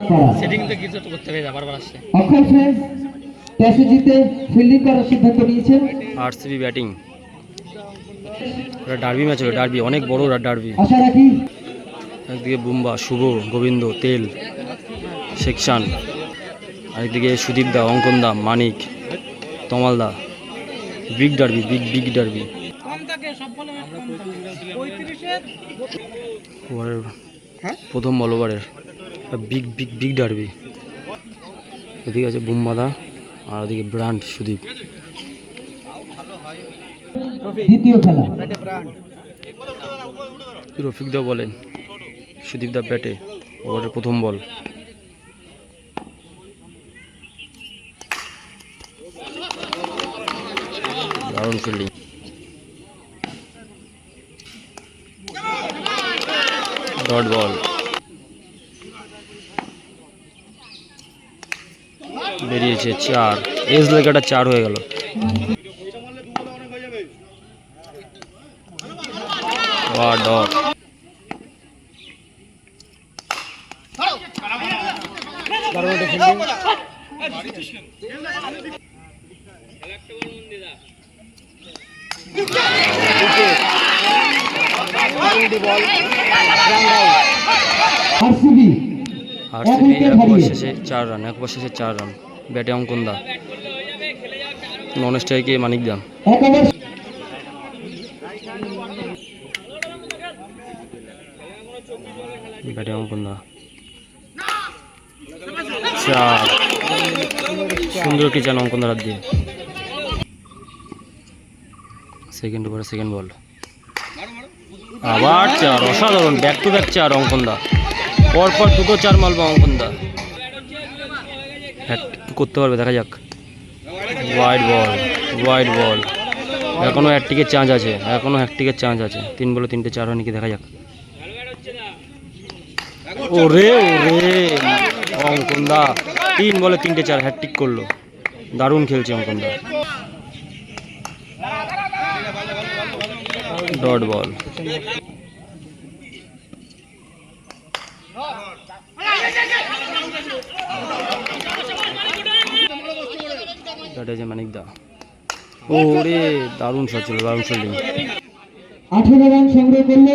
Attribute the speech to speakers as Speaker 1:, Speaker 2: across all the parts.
Speaker 1: করা
Speaker 2: সেটিং তো কিছু করতে হবে বারবার আসছে।
Speaker 1: অক্ষয় সেন টসে জিতে ফিল্ডিং করার সিদ্ধান্ত নিয়েছেন।
Speaker 3: RCB batting. এটা ডার্বি ম্যাচ ডার্বি অনেক বড় ডার্বি।
Speaker 1: আশা রাখি।
Speaker 3: একদিকে বুম্বা শুভ গোবিন্দ তেল সেকশান আরেকদিকে Sudip da Ankan da Manik Tamal da. Big derby big big derby. ওভারের প্রথম বল ওভারের। Big big big derby. এদিকে আছে বুম্বাদা আর ওদিকে ব্রান্ড সুদীপ।
Speaker 1: দ্বিতীয় খেলা।
Speaker 3: রফিক দা বলেন সুদীপ দা ব্যাটে ওভারের প্রথম বল। দারুণ ফিল্ডিং ডট বল বেরিয়েছে চার। এজ লেখাটা চার হয়ে গেল। ডট
Speaker 1: আরসিবি
Speaker 3: এক শেষে চার রান এক শেষে চার রান ব্যাটে অঙ্কন দা। নন স্ট্রাইকে মানিক দা ব্যাটে অঙ্কন দা। সুন্দর একটি চান অঙ্কন হাত দিয়ে। সেকেন্ড ওভারে সেকেন্ড বল। আবার চার, অসাধারণ। ব্যাক টু ব্যাক চার অঙ্কন দা। পরপর দুটো চার মারবে অঙ্কন দা। হ্যাট করতে পারবে, দেখা যাক। ওয়াইড বল ওয়াইড বল এখনও হ্যাটটিকের চান্স আছে, এখনও হ্যাটটিকের চান্স আছে। তিন বলে তিনটে চার হয় নাকি দেখা যাক। ও রে ওরে ওরে, অঙ্কনদা। তিন বলে তিনটে চার হ্যাট্রিক করল। দারুণ খেলছে অঙ্কনদা। ডট বল ব্যাটে মানিক দা। ওরে দারুণ শট ছিল দারুণ ফিল্ডিং
Speaker 1: আঠেরো রান সংগ্রহ করলে।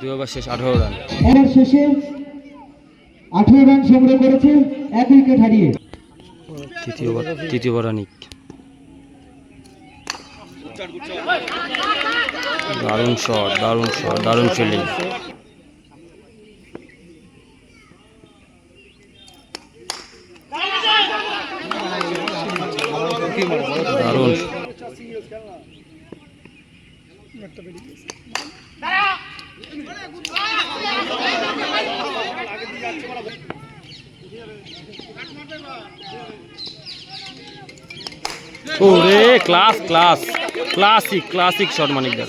Speaker 3: দুই ওভার শেষ আঠারো রান।
Speaker 1: ওভার শেষে আঠেরো রান সংগ্রহ করেছে এক উইকেট হারিয়ে।
Speaker 3: তৃতীয় ওভার তৃতীয় ওভার রানিক। দারুণ শট দারুণ শট দারুণ ফিল্ডিং দারুণ ওরে class class classic classic shot মানিকদার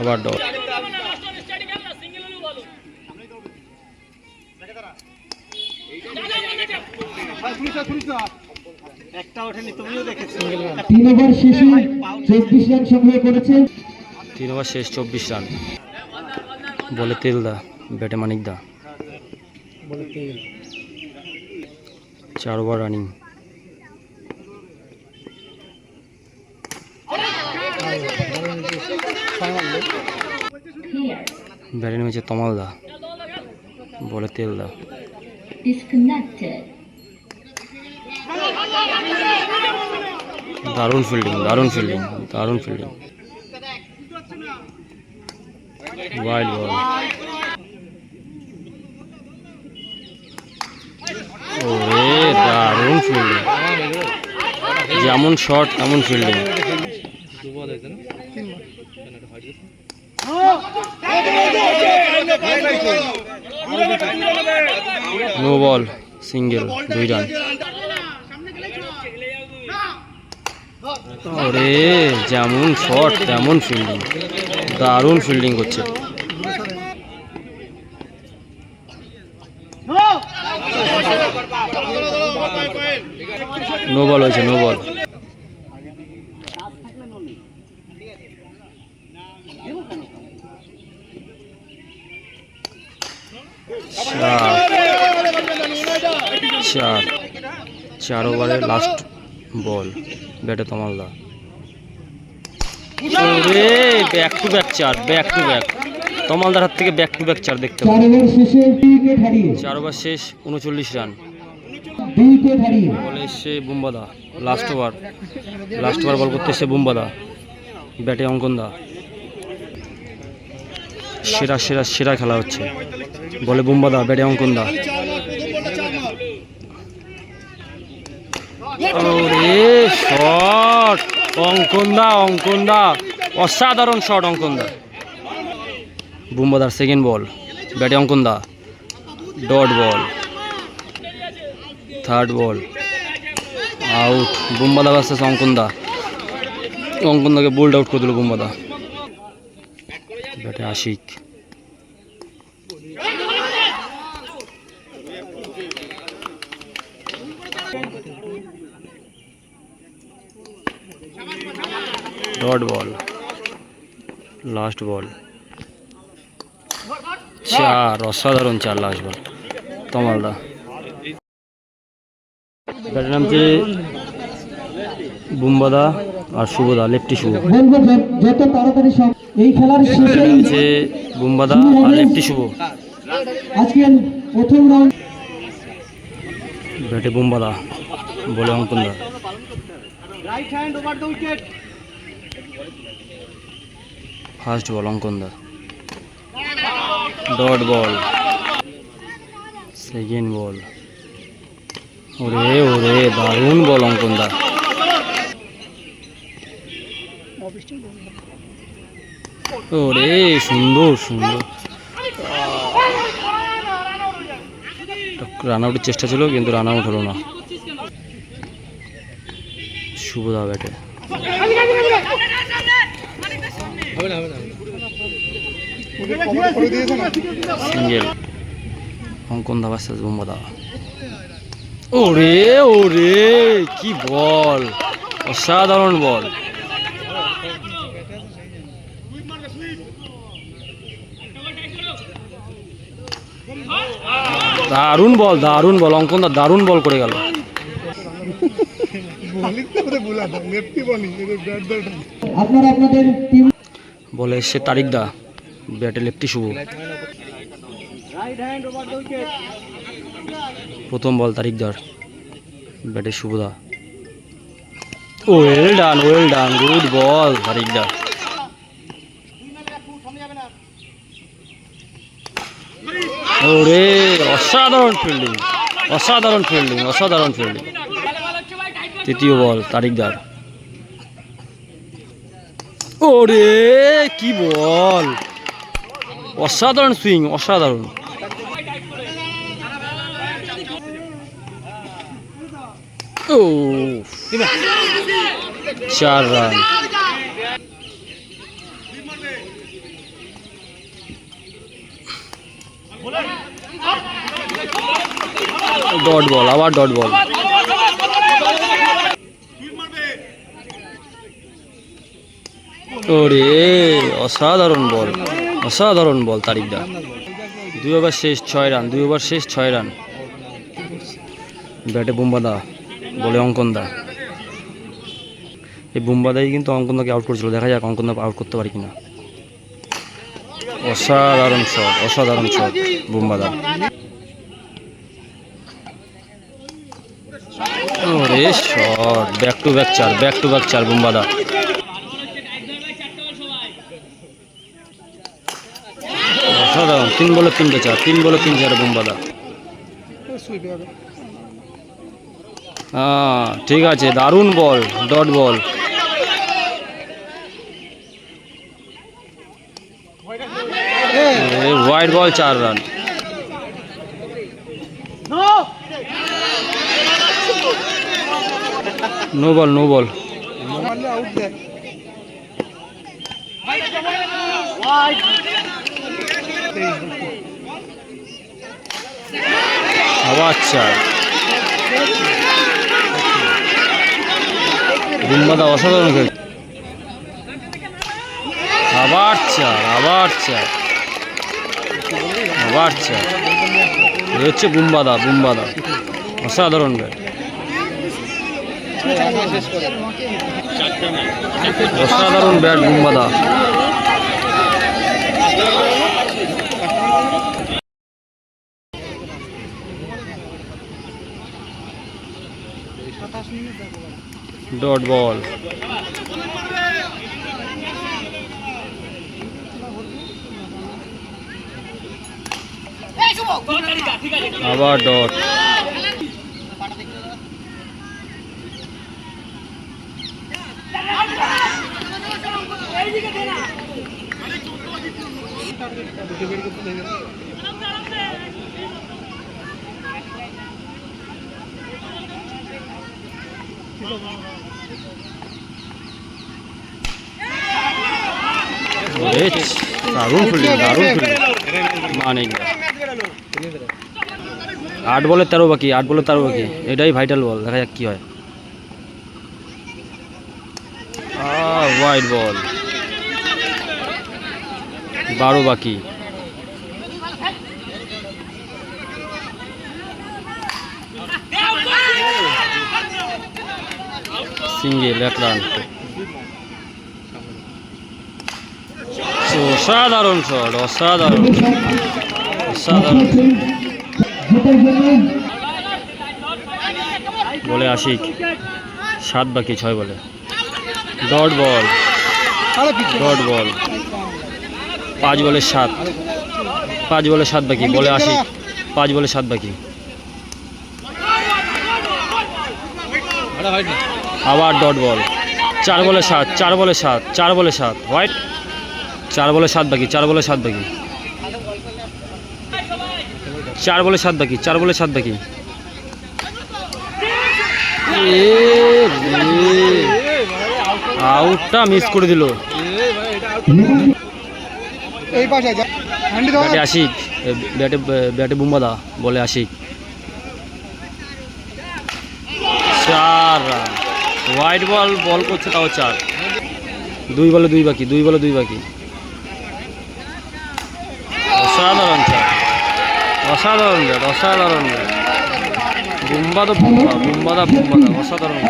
Speaker 3: আবার ডট
Speaker 1: তিন ওভার শেষে চব্বিশ রান সংগ্রহ করেছে।
Speaker 3: তিন ওভার শেষ চব্বিশ রান। বলে তেলদা ব্যাটে মানিকদা চার ওভার রানিং। ব্যাটে নেমেছে তমালদা বলে তেলদা
Speaker 4: disconnected.
Speaker 3: দারুণ ফিল্ডিং দারুণ ফিল্ডিং দারুণ ফিল্ডিং ওয়াইড বল ওরে, দারুণ ফিল্ডিং যেমন শট তেমন ফিল্ডিং নো বল সিঙ্গেল দুই রান ওরে, যেমন শট তেমন ফিল্ডিং দারুণ ফিল্ডিং করছে। নো বল হয়েছে নো বল চার চার ওভারে লাস্ট বল ব্যাটে তমালদা ওরে ব্যাক টু ব্যাক চার ব্যাক টু ব্যাক তমালদার হাত থেকে ব্যাক টু ব্যাক চার দেখতে
Speaker 1: চার ওভার শেষে দুই উইকেট হারিয়ে।
Speaker 3: চার ওভার শেষ উনচল্লিশ রান।
Speaker 1: দুই উইকেট হারিয়ে।
Speaker 3: বলে এসছে বুম্বাদা last over last over ball করতে এসছে বুম্বাদা। ব্যাটে অঙ্কনদা সেরা সেরা সেরা খেলা হচ্ছে। বলে বুম্বাদা ব্যাটে অঙ্কনদা ওরে শট। অঙ্কনদা অঙ্কনদা। অসাধারণ শট, অঙ্কনদা। বুম্বাদার সেকেন্ড বল ব্যাটে অঙ্কনদা। Dot ball third ball out বুম্বাদা versus অঙ্কনদা। অঙ্কনদাকে বোল্ড আউট করে দিল বুম্বাদা। ব্যাটে Ashik. Dot ball last ball চার অসাধারণ চার লাস্ট বল তমালদা ব্যাটের নামছে বুম্বাদা আর শুভদা লেফটি শুভ।
Speaker 1: এই খেলার শেষে
Speaker 3: নামছে বুম্বাদা আর লেফটি শুভ।
Speaker 1: আজকের প্রথম রাউন্ড
Speaker 3: ব্যাটে বুম্বাদা বলে অঙ্কনদা ফার্স্ট বল অঙ্কনদা ডট বল। Second ball. ওরে ওরে, দারুণ বল অঙ্কনদা ওরে, সুন্দর সুন্দর। রান আউটের চেষ্টা ছিল, কিন্তু রান আউট হলো না। শুভদা ব্যাটে। সিঙ্গেল ওরে ওরে কি বল? অসাধারণ বল। দারুণ বল দারুণ বল অঙ্কন দা দারুণ বল করে গেল।
Speaker 1: আপনারা আপনাদের টিম
Speaker 3: বলে সে তারিক দা। ব্যাটে লেফটি শুভ। প্রথম বল তারিকদার ব্যাটে শুভদা well done well done good ball Tarik তারিকদা ওরে, অসাধারণ ফিল্ডিং অসাধারণ ফিল্ডিং অসাধারণ ফিল্ডিং তৃতীয় বল তারিকদার ওরে কি বল? অসাধারণ সুইং অসাধারণ। ও চার রান ডট বল আবার ডট বল ওরে, অসাধারণ বল অসাধারণ বল তারিকদা দুই ওভার শেষ, ছয় রান, দুই ওভার শেষ, ছয় রান। ব্যাটে বুম্বাদা, বলে অঙ্কনদা। এই বুম্বাদাই কিন্তু অঙ্কনদাকে আউট করেছিল, দেখা যাক অঙ্কনদা আউট করতে পারি কিনা। অসাধারণ শট অসাধারণ শট বুম্বাদা। ওরে শট ব্যাক টু ব্যাক চার ব্যাক টু ব্যাক চার, বুম্বাদা। তিন বলে তিনটে চার তিন বলে তিন চার বুম্বাদা। হ্যাঁ ঠিক আছে, দারুণ বল, ডট বল। হোয়াইট বল চার run no ball no ball আবার চার বুম্বাদা অসাধারণ খেল আবার চার আবার চার আবার চার এ হচ্ছে বুম্বাদা বুম্বাদা অসাধারণ ব্যাট। অসাধারণ ব্যাট বুম্বাদা ডট বল আবার ডট এ, দারুণ আট বলে তেরো বাকি, আট বলে তেরো বাকি। এটাই ভাইটাল বল দেখা যাক কি হয়। হোয়াইট বল বারো বাকি। সিঙ্গেল রান অসাধারণ শট, অসাধারণ। অসাধারণ। বলে আশিক, সাত বাকি ছয় বলে। Dot ball dot ball. পাঁচ বলে সাত। পাঁচ বলে সাত বাকি, বলে আশিক। পাঁচ বলে সাত বাকি। আবার ডট বল। চার বলে সাত চার বলে সাত চার বলে সাত। হোয়াইট? চার বলে সাত বাকি চার বলে সাত বাকি। চার বলে সাত বাকি চার বলে সাত বাকি। আউটটা মিস করে দিল। ব্যাটে আশিক ব্যাটে ব্যাটে বুম্বাদা বলে আশিক। চার রান। হোয়াইট বল বল করছে তাও চার। দুই বলে দুই বাকি, দুই বলে দুই বাকি। অসাধারণ চার অসাধারণ ব্যাট অসাধারণ ব্যাট বুম্বা বুম্বাদা বুম্বাদা, অসাধারণ